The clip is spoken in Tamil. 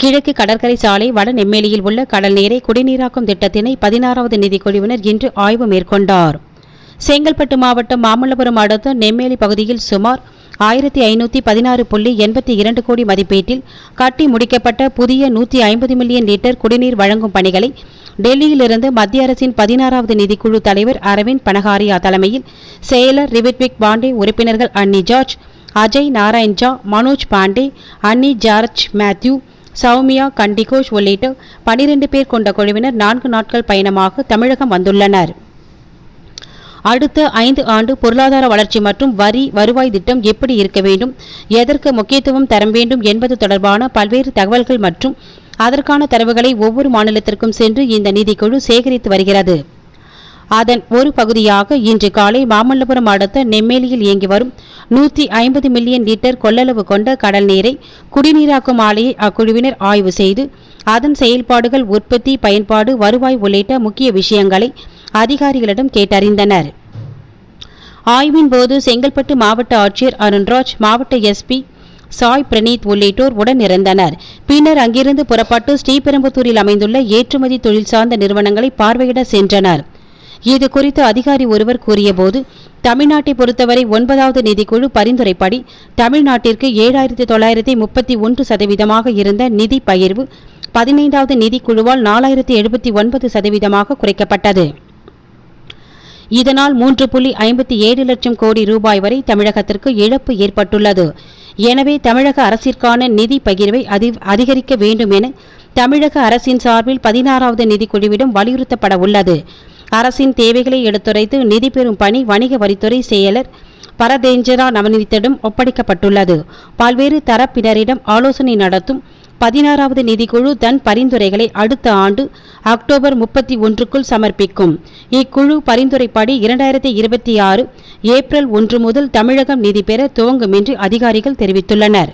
கிழக்கு கடற்கரை சாலை வட நெம்மேலியில் உள்ள கடல் நீரை குடிநீராக்கும் திட்டத்தினை பதினாறாவது நிதிக்குழுவினர் இன்று ஆய்வு மேற்கொண்டார். செங்கல்பட்டு மாவட்டம் மாமல்லபுரம் அடுத்த நெம்மேலி பகுதியில் சுமார் ஆயிரத்தி ஐநூற்றி பதினாறு புள்ளி எண்பத்தி இரண்டு கோடி மதிப்பீட்டில் கட்டி முடிக்கப்பட்ட புதிய நூற்றி ஐம்பது மில்லியன் லிட்டர் குடிநீர் வழங்கும் பணிகளை டெல்லியிலிருந்து மத்திய அரசின் பதினாறாவது நிதிக்குழு தலைவர் அரவிந்த் பனகாரியா தலைமையில் செயலர் ரிவிட்விக் பாண்டே உறுப்பினர்கள் Annie George Ajay Narayan Jha Manoj Pandey Annie George Mathew Soumya கண்டிகோஷ் உள்ளிட்ட பனிரெண்டு பேர் கொண்ட குழுவினர் நான்கு நாட்கள் பயணமாக தமிழகம் வந்துள்ளனர். அடுத்த ஐந்து ஆண்டு பொருளாதார வளர்ச்சி மற்றும் வரி வருவாய் திட்டம் எப்படி இருக்க வேண்டும் எதற்கு முக்கியத்துவம் தர வேண்டும் என்பது தொடர்பான பல்வேறு தகவல்கள் மற்றும் அதற்கான தரவுகளை ஒவ்வொரு மாநிலத்திற்கும் சென்று இந்த நிதிக்குழு சேகரித்து வருகிறது. அதன் ஒரு பகுதியாக இன்று காலை மாமல்லபுரம் அடுத்த நெம்மேலியில் இயங்கி வரும் நூற்றி ஐம்பது மில்லியன் லிட்டர் கொள்ளளவு கொண்ட கடல் நீரை குடிநீராக்கும் ஆலையை அக்குழுவினர் ஆய்வு செய்து அதன் செயல்பாடுகள் உற்பத்தி பயன்பாடு வருவாய் உள்ளிட்ட முக்கிய விஷயங்களை அதிகாரிகளிடம் கேட்டறிந்தனர். ஆய்வின் போது செங்கல்பட்டு மாவட்ட ஆட்சியர் அருண்ராஜ் மாவட்ட எஸ்பி சாய் பிரணீத் உள்ளிட்டோர் உடன் இருந்தனர் பின்னர் அங்கிருந்து புறப்பட்டு ஸ்ரீபெரும்புத்தூரில் அமைந்துள்ள ஏற்றுமதி தொழில் சார்ந்த நிறுவனங்களை பார்வையிட சென்றனர். இது குறித்து அதிகாரி ஒருவர் கூறியபோது தமிழ்நாட்டை பொறுத்தவரை ஒன்பதாவது நிதிக்குழு பரிந்துரைப்படி தமிழ்நாட்டிற்கு ஏழாயிரத்தி தொள்ளாயிரத்தி முப்பத்தி ஒன்று சதவீதமாக இருந்த நிதி பகிர்வு பதினைந்தாவது நிதிக்குழுவால் நாலாயிரத்தி எழுபத்தி ஒன்பது சதவீதமாக குறைக்கப்பட்டது. இதனால் மூன்று புள்ளி ஐம்பத்தி ஏழு லட்சம் கோடி ரூபாய் வரை தமிழகத்திற்கு இழப்பு ஏற்பட்டுள்ளது. எனவே தமிழக அரசிற்கான நிதி பகிர்வை அதி- அதிகரிக்க வேண்டும் என தமிழக அரசின் சார்பில் பதினாறாவது நிதிக்குழுவிடம் வலியுறுத்தப்பட உள்ளது. அரசின் தேவைகளை எடுத்துரைத்து நிதி பெறும் பணி வணிக வரித்துறை செயலர் பரதேஞ்சரா நவநீத்திடம் ஒப்படைக்கப்பட்டுள்ளது. பல்வேறு தரப்பினரிடம் ஆலோசனை நடத்தும் பதினாறாவது நிதிக்குழு தன் பரிந்துரைகளை அடுத்த ஆண்டு அக்டோபர் முப்பத்தி ஒன்றுக்குள் சமர்ப்பிக்கும். இக்குழு பரிந்துரைப்படி இரண்டாயிரத்தி இருபத்தி ஆறு ஏப்ரல் ஒன்று முதல் தமிழகம் நிதி பெற துவங்கும் என்று அதிகாரிகள் தெரிவித்துள்ளனர்.